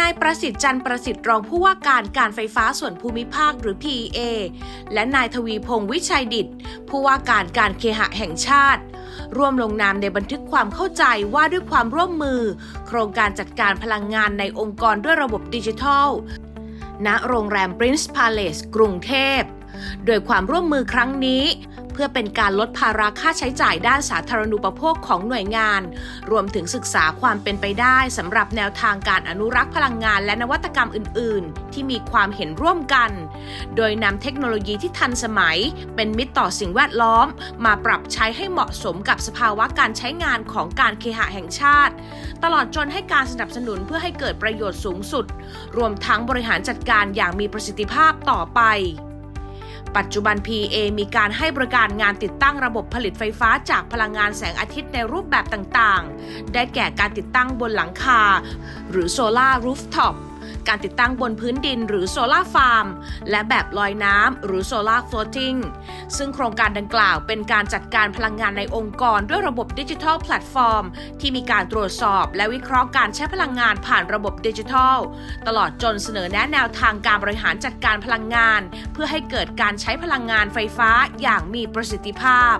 นายประสิทธิ์จันประสิทธิ์รองผู้ว่าการการไฟฟ้าส่วนภูมิภาคหรือ PEA และนายทวีพงศ์วิชัยดิตผู้ว่าการการเคหะแห่งชาติ ร่วมลงนามในบันทึกความเข้าใจว่าด้วยความร่วมมือ โครงการจัดการพลังงานในองค์กรด้วยระบบดิจิทัล ณโรงแรม Prince Palace กรุงเทพโดยความร่วมมือครั้งนี้ พื่อเป็นการลดภาระค่าใช้จ่ายด้านสาธารณูปโภคของหน่วยงาน รวมถึงศึกษาความเป็นไปได้สำหรับแนวทางการอนุรักษ์พลังงานและนวัตกรรมอื่น ๆ ที่มีความเห็นร่วมกัน โดยนำเทคโนโลยีที่ทันสมัย เป็นมิตรต่อสิ่งแวดล้อม มาปรับใช้ให้เหมาะสมกับสภาวะการใช้งานของการเคหะแห่งชาติ ตลอดจนให้การสนับสนุนเพื่อให้เกิดประโยชน์สูงสุด รวมทั้งบริหารจัดการอย่างมีประสิทธิภาพต่อไป ปัจจุบัน PA มีการให้บริการงานติดตั้งระบบผลิตไฟฟ้าจากพลังงานแสงอาทิตย์ในรูปแบบต่างๆ ได้แก่การติดตั้งบนหลังคา หรือโซลารูฟท็อป การติดตั้งบนพื้นดินหรือโซลาฟาร์ม และแบบลอยน้ำหรือโซลาฟลอตติ้งซึ่งโครงการดังกล่าวเป็นการจัดการพลังงานในองค์กรด้วยระบบดิจิทัลแพลตฟอร์ม ที่มีการตรวจสอบและวิเคราะห์การใช้พลังงานผ่านระบบดิจิทัล ตลอดจนเสนอแนะแนวทางการบริหารจัดการพลังงาน เพื่อให้เกิดการใช้พลังงานไฟฟ้าอย่างมีประสิทธิภาพ